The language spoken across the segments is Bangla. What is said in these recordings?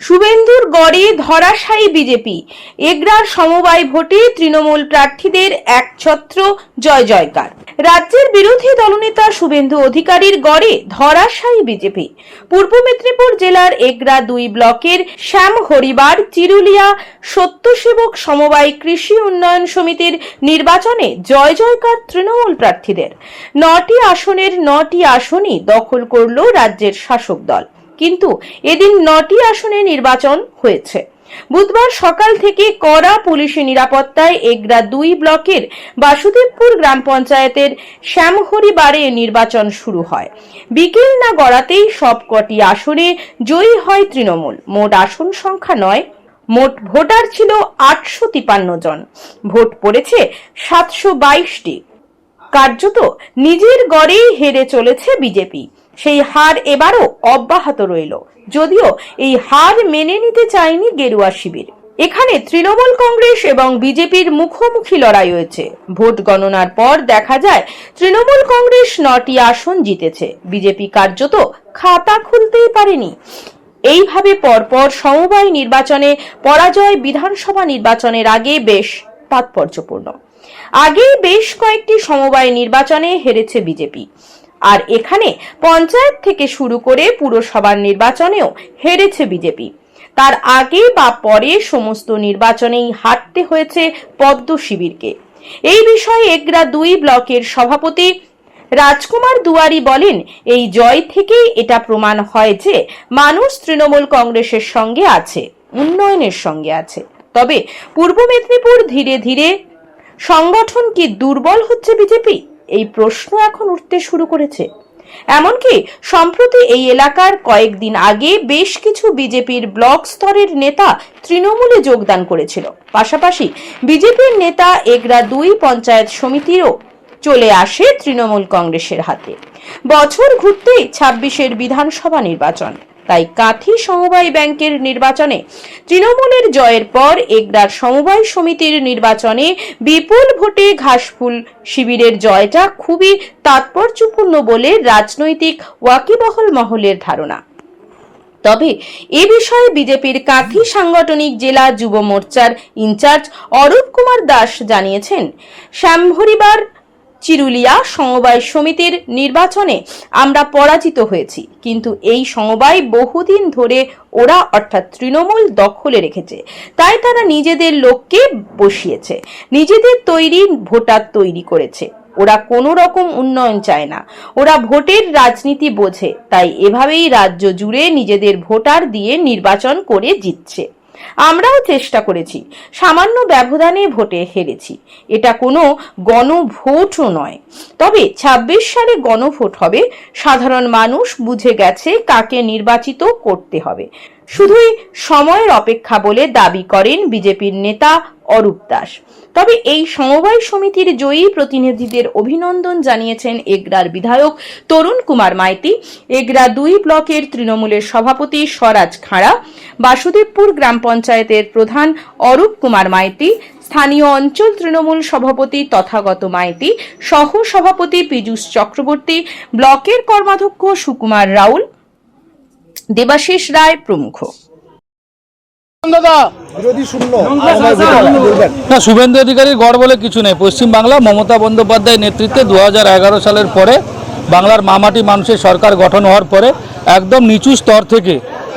শুভেন্দুর গড়ে ধরাশায়ী বিজেপি। এগরার সমবায় ভোটে তৃণমূল প্রার্থীদের একছত্র, জয় জয়কার। রাজ্যের বিরোধী দলনেতা শুভেন্দু অধিকারীর গড়ে ধরাশায়ী বিজেপি। পূর্ব মেদিনীপুর জেলার এগরা দুই ব্লকের শ্যাম হরিবার চিরুলিয়া সত্যসেবক সমবায় কৃষি উন্নয়ন সমিতির নির্বাচনে জয় জয়কার তৃণমূল প্রার্থীদের। নটি আসনের নটি আসনই দখল করল রাজ্যের শাসক দল। কিন্তু এদিন নটি আসনে নির্বাচন হয়েছে। বুধবার সকাল থেকে কড়া পুলিশি নিরাপত্তায় এগরা দুই ব্লকের বাসুদেবপুর গ্রাম পঞ্চায়েতের শ্যামহরিবারে নির্বাচন শুরু হয়। বিকেল না গড়াতেই সবকটি আসনে জয়ী হয় তৃণমূল। মোট আসন সংখ্যা নয়, মোট ভোটার ছিল আটশো তিপান্ন জন। ভোট পড়েছে সাতশো বাইশটি। কার্যত নিজের গড়েই হেরে চলেছে বিজেপি। সেই হার এবারও অব্যাহত রইল। যদিও এই হার মেনে নিতে চায়নি গেরুয়া শিবির। এখানে তৃণমূল কংগ্রেস এবং বিজেপির মুখোমুখি লড়াই হয়েছে ভোট গণনার পর দেখা যায়, তৃণমূল কংগ্রেস নটি আসন জিতেছে। বিজেপি কার্যত খাতা খুলতেই পারেনি। এইভাবে পরপর সমবায় নির্বাচনে পরাজয় বিধানসভা নির্বাচনের আগে বেশ তাৎপর্যপূর্ণ। আগেই বেশ কয়েকটি সমবায় নির্বাচনে হেরেছে বিজেপি। আর এখানে পঞ্চায়েত থেকে শুরু করে পুরসভার নির্বাচনেও হেরেছে বিজেপি। তার আগে বা পরে সমস্ত নির্বাচনেই হারতে হয়েছে পদ্ম শিবিরকে। এই বিষয়ে এগরা দুই ব্লকের সভাপতি রাজকুমার দুয়ারি বলেন, এই জয় থেকেই এটা প্রমাণ হয় যে মানুষ তৃণমূল কংগ্রেসের সঙ্গে আছে, উন্নয়নের সঙ্গে আছে। তবে পূর্ব মেদিনীপুর ধীরে ধীরে সংগঠন কি দুর্বল হচ্ছে বিজেপি? এই প্রশ্ন এখন উঠতে শুরু করেছে। এমনকি সম্প্রতি এই এলাকার কয়েকদিন আগে বেশ কিছু বিজেপির ব্লক স্তরের নেতা তৃণমূলে যোগদান করেছিল। পাশাপাশি বিজেপির নেতা এগরা দুই পঞ্চায়েত সমিতিরও চলে আসে তৃণমূল কংগ্রেসের হাতে। বছর ঘুরতেই ছাব্বিশের বিধানসভা নির্বাচন। তাই কাঠি সমবায় ব্যাংকের নির্বাচনে তৃণমূলের জয়ের পর এগরার সমবায় সমিতির নির্বাচনে বিপুল ভোটে ঘাসফুল শিবিরের জয়টা খুবই তাৎপর্যপূর্ণ বলে রাজনৈতিক ওয়াকিবহল মহলের ধারণা। তবে এ বিষয়ে বিজেপির কাঠি সাংগঠনিক জেলা যুব মোর্চার ইনচার্জ অরূপ কুমার দাস জানিয়েছেন, শ্যামহরিবার চিরুলিয়া সমবায় সমিতির নির্বাচনে আমরা পরাজিত হয়েছি। কিন্তু এই সমবায় বহুদিন ধরে ওরা অর্থাৎ তৃণমূল দখলে রেখেছে। তাই তারা নিজেদের লোককে বসিয়েছে। নিজেদের তৈরি ভোটার তৈরি করেছে। ওরা কোনো রকম উন্নয়ন চায় না। ওরা ভোটের রাজনীতি বোঝে। তাই এভাবেই রাজ্য জুড়ে নিজেদের ভোটার দিয়ে নির্বাচন করে জিতছে। আমরাও চেষ্টা করেছি। সামান্য ব্যবধানে ভোটে হেরেছি। এটা কোনো গণভোটও নয়। তবে ২৬ সালে গণভোট হবে, সাধারণ মানুষ বুঝে গেছে কাকে নির্বাচিত করতে হবে। শুধুই সময়ের অপেক্ষা বলে দাবি করেন বিজেপির নেতা অরূপ দাস। তবে এই সমবায় সমিতির জয়ী প্রতিনিধিদের অভিনন্দন জানিয়েছেন এগরার বিধায়ক তরুণ কুমার মাইতি। এগরা দুই ব্লকের তৃণমূলের সভাপতি স্বরাজ খাঁড়া, বাসুদেবপুর গ্রাম পঞ্চায়েতের প্রধান অরূপ কুমার মাইতি, স্থানীয় অঞ্চল তৃণমূল সভাপতি তথাগত মাইতি, সহ সভাপতি পীযূষ চক্রবর্তী, ব্লকের কর্মাধ্যক্ষ সুকুমার রাউল, দেবাশিস রায় প্রমুখ। দাদা বিরোধী শূন্য। না শুভেন্দু অধিকারীর গড় বলে কিছু নেই। পশ্চিমবাংলা মমতা বন্দ্যোপাধ্যায় নেতৃত্বে দু হাজার এগারো সালের পরে বাংলার মামাটি মানুষের সরকার গঠন হওয়ার পরে একদম নিচু স্তর থেকে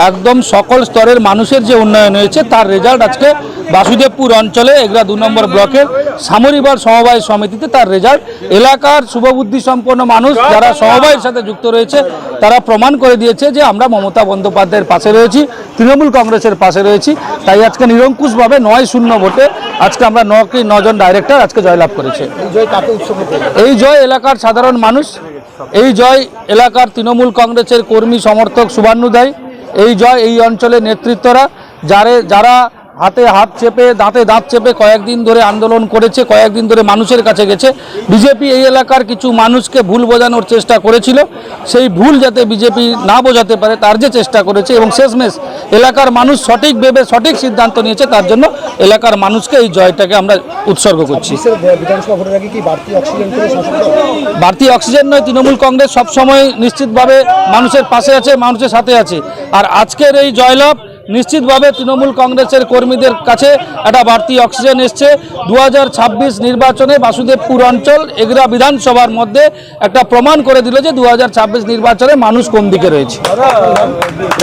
একদম সকল স্তরের মানুষের যে উন্নয়ন হয়েছে, তার রেজাল্ট আজকে বাসুদেবপুর অঞ্চলে এগুলা দু নম্বর ব্লকের সামরিবার সমবায় সমিতিতে তার রেজাল্ট এলাকার শুভবুদ্ধি সম্পন্ন মানুষ যারা সমবায়ের সাথে যুক্ত রয়েছে, তারা প্রমাণ করে দিয়েছে যে আমরা মমতা বন্দ্যোপাধ্যায়ের পাশে রয়েছি, তৃণমূল কংগ্রেসের পাশে রয়েছি। তাই আজকে নিরঙ্কুশভাবে নয় শূন্য ভোটে আজকে আমরা নকে নজন ডাইরেক্টর আজকে জয়লাভ করেছে। এই জয় এলাকার সাধারণ মানুষ, এই জয় এলাকার তৃণমূল কংগ্রেসের কর্মী সমর্থক শুভান্নু দেয় এই জয় এই অঞ্চলের নেতৃত্বরা যারে যারা হাতে হাত চেপে, দাঁতে দাঁত চেপে কয়েকদিন ধরে আন্দোলন করেছে, কয়েকদিন ধরে মানুষের কাছে গেছে। বিজেপি এই এলাকার কিছু মানুষকে ভুল বোঝানোর চেষ্টা করেছিল। সেই ভুল যাতে বিজেপি না বোঝাতে পারে, তার যে চেষ্টা করেছে এবং শেষমেশ এলাকার মানুষ সঠিক ভেবে সঠিক সিদ্ধান্ত নিয়েছে, তার জন্য এলাকার মানুষকে এই জয়টাকে আমরা উৎসর্গ করছি? বাড়তি অক্সিজেন নয়, তৃণমূল কংগ্রেস সবসময় নিশ্চিতভাবে মানুষের পাশে আছে, মানুষের সাথে আছে। আর আজকের এই জয়লাভ নিশ্চিতভাবে তৃণমূল কংগ্রেসের কর্মীদের কাছে একটা বাড়তি অক্সিজেন এসছে দু হাজার ছাব্বিশ নির্বাচনে বাসুদেবপুর অঞ্চল এগরা বিধানসভার মধ্যে একটা প্রমাণ করে দিল যে দু হাজার ছাব্বিশ নির্বাচনে মানুষ কোন দিকে রয়েছে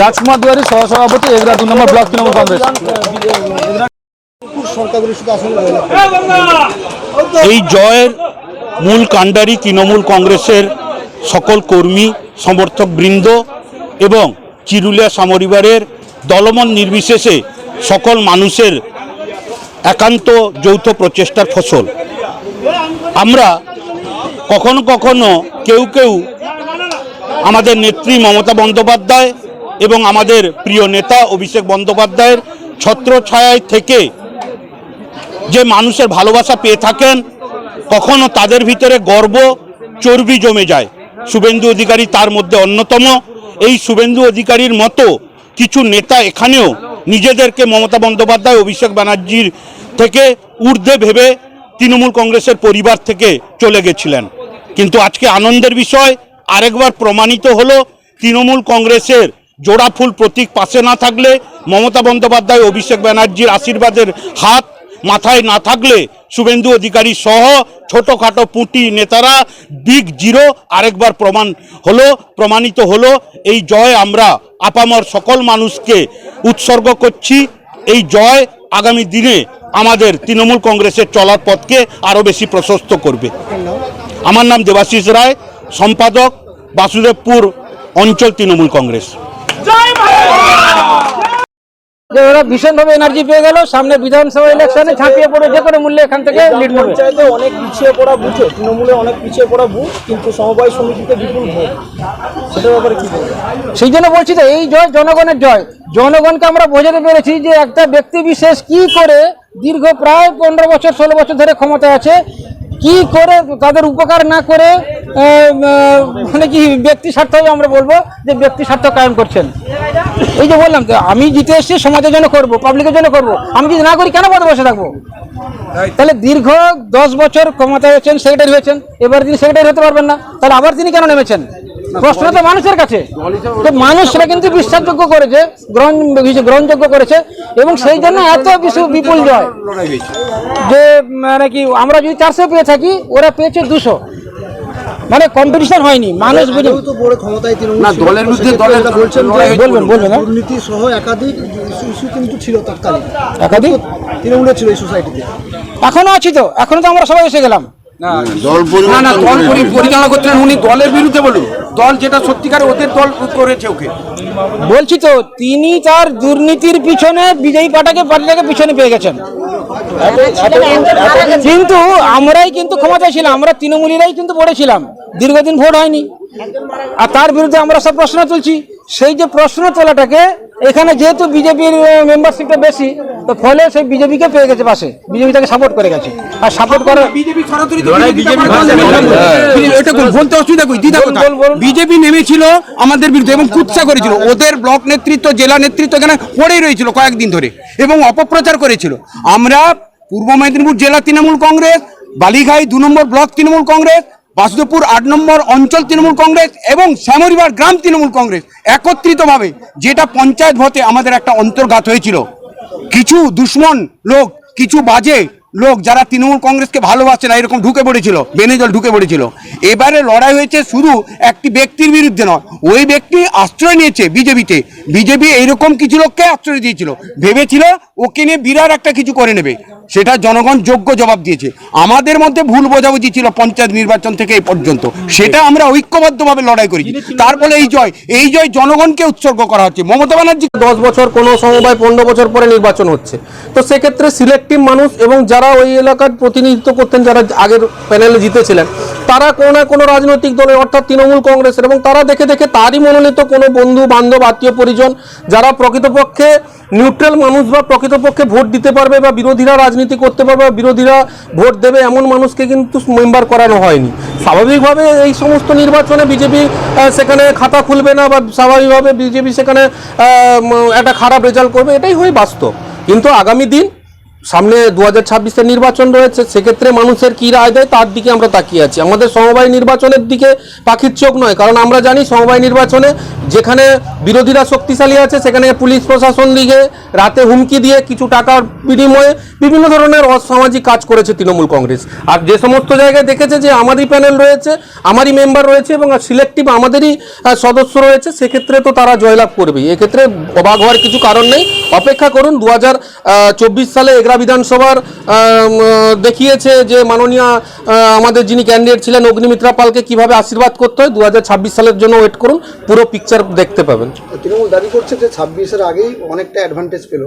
রাজকুমার দুয়ারি, সহসভাপতি, এগরা দু নম্বর ব্লক তৃণমূল কংগ্রেস। এই জয়ের মূল কাণ্ডারি তৃণমূল কংগ্রেসের সকল কর্মী সমর্থক বৃন্দ এবং চিরুলিয়া সামরিবারের দলমন নির্বিশেষে সকল মানুষের একান্ত যৌথ প্রচেষ্টার ফসল। আমরা কখনো কখনো কেউ কেউ আমাদের নেত্রী মমতা বন্দ্যোপাধ্যায় এবং আমাদের প্রিয় নেতা অভিষেক বন্দ্যোপাধ্যায়ের ছত্রছায়ায় থেকে যে মানুষের ভালোবাসা পেয়ে থাকেন, কখনো তাদের ভিতরে গর্ব, চর্বি জমে যায়। শুভেন্দু অধিকারী তার মধ্যে অন্যতম। এই শুভেন্দু অধিকারীর মতো কিছু নেতা এখানেও নিজেদেরকে মমতা বন্দ্যোপাধ্যায়, অভিষেক ব্যানার্জির থেকে ঊর্ধ্বে ভেবে তৃণমূল কংগ্রেসের পরিবার থেকে চলে গেছিলেন। কিন্তু আজকে আনন্দের বিষয়, আরেকবার প্রমাণিত হলো, তৃণমূল কংগ্রেসের জোড়া ফুল প্রতীক পাশে না থাকলে, মমতা বন্দ্যোপাধ্যায়, অভিষেক ব্যানার্জির আশীর্বাদের হাত মাথায় না থাকলে, শুভেন্দু অধিকারী সহ ছোটোখাটো পুঁটি নেতারা বিগ জিরো। আরেকবার প্রমাণ হলো, প্রমাণিত হলো, এই জয় আমরা আপামর সকল মানুষকে উৎসর্গ করছি। এই জয় আগামী দিনে আমাদের তৃণমূল কংগ্রেসের চলার পথকে আরও বেশি প্রশস্ত করবে। আমার নাম দেবাশিস রায়, সম্পাদক বাসুদেবপুর অঞ্চল তৃণমূল কংগ্রেস। যে ওরা ভীষণভাবে এনার্জি পেয়ে গেল সামনে বিধানসভা ইলেকশনে ঝাঁপিয়ে পড়ে যে কোনো মূল্যে এখান থেকে লিড করবে পঞ্চায়েতে অনেক পিছিয়ে পড়া বুথে তৃণমূলে অনেক পিছিয়ে পড়া বুথ কিন্তু সমবায় সমিতিতে বিপুল ভোট। সেটার ব্যাপারে কি বলবেন? সেই জন্য বলছি তো এই জয় জনগণের জয়। জনগণকে আমরা বোঝাতে পেরেছি যে একটা ব্যক্তি বিশেষ কি করে দীর্ঘ প্রায় পনেরো বছর ষোলো বছর ধরে ক্ষমতায় আছে কি করে তাদের উপকার না করে মানে কি ব্যক্তি স্বার্থ আমরা বলব যে ব্যক্তি স্বার্থ কায়েম করছেন। এই যে বললাম তো আমি জিতে এসেছি সমাজের জন্য করব পাবলিকের জন্য করব। আমি যদি না করি কেন পদে বসে থাকব? তাহলে দীর্ঘ দশ বছর ক্ষমতায় হয়েছেন সেক্রেটারি হয়েছেন এবার তিনি সেক্রেটারি হতে পারবেন না। তাহলে আবার তিনি কেন নেমেছেন? প্রশ্ন তো মানুষের কাছে। তো মানুষরা কিন্তু বিশ্বাসযোগ্য করেছে গ্রহণ গ্রহণযোগ্য করেছে এবং সেই জন্য এত বিশু- বিপুল জয়। যে মানে কি আমরা যদি চারশো পেয়ে থাকি ওরা পেয়েছে দুশো। মানে কম্পিটিশন হয়নি মানুষ বুঝে তো বড় ক্ষমতায় তৃণমূল না, দলের বিরুদ্ধে দলের বলছেন বলবেন, বলবেন, হ্যাঁ। দুর্নীতি সহ একাধিক ইস্যু ইস্যু কিন্তু ছিল তৎকালীন একাধিক? তৃণমূলে ছিল এই সোসাইটিতে এখনও আছি তো এখনও তো আমরা সবাই এসে গেলাম। না না দল পরি- পরিচালনা করছিলেন উনি দলের বিরুদ্ধে বলুন। দল যেটা সত্যিকার ওদের দল করেছে ওকে। বলছি তো তিনি তার দুর্নীতির পিছনে বিজয়ী পাটাকে পার্টিটাকে পিছনে পেয়ে গেছেন। কিন্তু আমরাই কিন্তু ক্ষমতায় ছিলাম আমরা তৃণমূলীরাই কিন্তু পড়েছিলাম দীর্ঘদিন ভোট হয়নি। আর তার বিরুদ্ধে আমরা সব প্রশ্ন তুলছি। সেই যে প্রশ্ন তোলাটাকে এখানে যেহেতু বিজেপির মেম্বারশিপটা বেশি তো ফলে সেই বিজেপিকে পেয়ে গেছে পাশে। বিজেপি তাকে সাপোর্ট করে গেছে। আর সাপোর্ট করে বলতে অসুবিধা কই? দিদা বলুন, বলুন। বিজেপি নেমেছিল আমাদের বিরুদ্ধে এবং কুৎসা করেছিল। ওদের ব্লক নেতৃত্ব জেলা নেতৃত্ব এখানে পড়েই রয়েছিল কয়েকদিন ধরে এবং অপপ্রচার করেছিল। আমরা পূর্ব মেদিনীপুর জেলা তৃণমূল কংগ্রেস বালিঘাই দু নম্বর ব্লক তৃণমূল কংগ্রেস বাসুদেবপুর আট নম্বর অঞ্চল তৃণমূল কংগ্রেস এবং শ্যামরিবার গ্রাম তৃণমূল কংগ্রেস একত্রিতভাবে যেটা পঞ্চায়েত ভোটে আমাদের একটা অন্তর্ঘাত হয়েছিল। কিছু দুশ্মন লোক, কিছু বাজে লোক যারা তৃণমূল কংগ্রেসকে ভালোবাসে না, এরকম ঢুকে পড়েছিল বেনেজল ঢুকে পড়েছিল। এবারে লড়াই হয়েছে শুধু একটি ব্যক্তির বিরুদ্ধে নয়, ওই ব্যক্তি আশ্রয় নিয়েছে বিজেপিতে। বিজেপি এইরকম কিছু লোককে আশ্রয় দিয়েছিল। ভেবেছিল ওকে নিয়ে বিরাট একটা কিছু করে নেবে। সেটা জনগণ যোগ্য জবাব দিয়েছে। আমাদের মধ্যে ভুল বোঝাবুঝি ছিল পঞ্চায়েত নির্বাচন থেকে এই পর্যন্ত। সেটা আমরা ঐক্যবদ্ধভাবে লড়াই করেছি। তারপরে এই জয় এই জয় জনগণকে উৎসর্গ করা হচ্ছে। মমতা ব্যানার্জি দশ বছর কোনো সমবায় পনেরো বছর পরে নির্বাচন হচ্ছে। তো সেক্ষেত্রে সিলেক্টিভ মানুষ এবং যারা ওই এলাকার প্রতিনিধিত্ব করতেন যারা আগের প্যানেলে জিতেছিলেন তারা কোনো না কোনো রাজনৈতিক দলে অর্থাৎ তৃণমূল কংগ্রেসের এবং তারা দেখে দেখে তারই মনোনীত কোনো বন্ধু বান্ধব আত্মীয় পরিজন যারা প্রকৃতপক্ষে নিউট্রাল মানুষ বা প্রকৃতপক্ষে ভোট দিতে পারবে বা বিরোধীরা রাজনীতি করতে পারবে, বিরোধীরা ভোট দেবে, এমন মানুষকে কিন্তু মেম্বার করানো হয়নি। স্বাভাবিকভাবে এই সমস্ত নির্বাচনে বিজেপি সেখানে খাতা খুলবে না বা স্বাভাবিকভাবে বিজেপি সেখানে একটা খারাপ রেজাল্ট করবে, এটাই হয়ে বাস্তব। কিন্তু আগামী দিন সামনে দু হাজার ছাব্বিশের নির্বাচন রয়েছে, সেক্ষেত্রে মানুষের কী রায় দেয় তার দিকে আমরা তাকিয়ে আছি। আমাদের সমবায় নির্বাচনের দিকে পাখির চোখ নয়, কারণ আমরা জানি সমবায় নির্বাচনে যেখানে বিরোধীরা শক্তিশালী আছে, সেখানে পুলিশ প্রশাসন দিকে রাতে হুমকি দিয়ে কিছু টাকার বিনিময়ে বিভিন্ন ধরনের অসামাজিক কাজ করেছে তৃণমূল কংগ্রেস। আর যে সমস্ত জায়গায় দেখেছে যে আমারই প্যানেল রয়েছে, আমারই মেম্বার রয়েছে এবং সিলেক্টিভ আমাদেরই সদস্য রয়েছে, সেক্ষেত্রে তো তারা জয়লাভ করবেই। এক্ষেত্রে অবাক হওয়ার কিছু কারণ নেই। অপেক্ষা করুন দু হাজার চব্বিশ সালে এগরা বিধানসভার দেখিয়েছে যে মাননীয় আমাদের যিনি ক্যান্ডিডেট ছিলেন অগ্নিমিত্রা পালকে কীভাবে আশীর্বাদ করতে হয় দু হাজার ছাব্বিশ সালের জন্য ওয়েট করুন পুরো পিকচার দেখতে পাবেন। তৃণমূল দাবি করছে যে ছাব্বিশের আগেই অনেকটা অ্যাডভান্টেজ পেল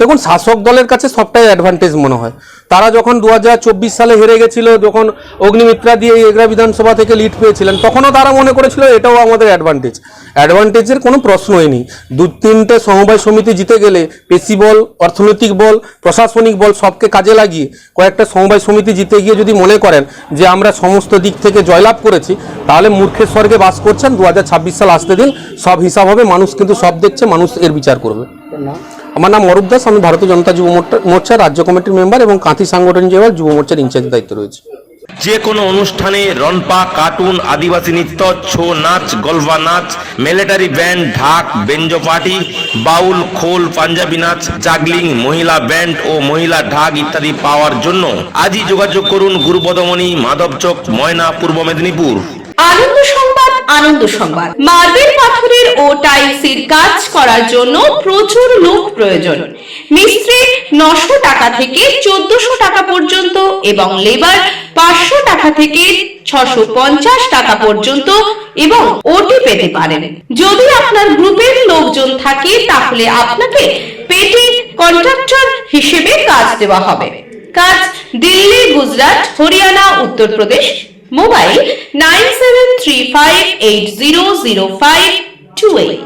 দেখুন শাসক দলের কাছে সবটাই অ্যাডভান্টেজ মনে হয়। তারা যখন দু হাজার চব্বিশ সালে হেরে গেছিল যখন অগ্নিমিত্রা দিয়ে এগরা বিধানসভা থেকে লিড পেয়েছিলেন তখনও তারা মনে করেছিল এটাও আমাদের অ্যাডভান্টেজ অ্যাডভান্টেজের কোনো প্রশ্নই নেই। দু তিনটে সমবায় সমিতি জিতে গেলে পেশি বল অর্থনৈতিক বল প্রশাসনিক বল সবকে কাজে লাগিয়ে কয়েকটা সমবায় সমিতি জিতে গিয়ে যদি মনে করেন যে আমরা সমস্ত দিক থেকে জয়লাভ করেছি তাহলে মূর্খের স্বর্গে বাস করছেন দু হাজার ছাব্বিশ সাল আসতে দিন। সব হিসাব হবে মানুষ কিন্তু সব দেখছে মানুষ এর বিচার করবে। আমার নাম অরূপ দাস আমি ভারতীয় জনতা যুব মোর্চা- রাজ্য কমিটির মেম্বার এবং কাঁথি সাংগঠনিক জেলার যুব মোর্চার ইনচার্জ দায়িত্ব রয়েছে। যে কোনো অনুষ্ঠানে রনপা কার্টুন, আদিবাসী নৃত্য, ছৌ নাচ, গলফা নাচ, মিলিটারি ব্যান্ড, ঢাক, বেঞ্জো পার্টি, বাউল, খোল, পাঞ্জাবি নাচ, জাগলিং, মহিলা ব্যান্ড ও মহিলা ঢাক ইত্যাদি পাওয়ার জন্য আজই যোগাযোগ করুন গুরুপদমণি মাধবচক ময়না, পূর্ব মেদিনীপুর। আনন্দ সংবাদ আনন্দ সংবাদ। মার্বেল পাথরের ও টাইলসের কাজ করার জন্য প্রচুর লোক প্রয়োজন। মিস্ত্রি নশো টাকা থেকে চোদ্দশো টাকা পর্যন্ত এবং লেবার পাঁচশো টাকা থেকে ছশো পঞ্চাশ টাকা পর্যন্ত এবং ওটি পেতে পারেন। যদি আপনার গ্রুপের লোকজন থাকে, তাহলে আপনাকে পেটি কন্ট্রাক্টর হিসেবে কাজ দেওয়া হবে। কাজ Delhi, Gujarat, Haryana Uttar Pradesh mobile nine seven three five eight zero zero five two eight.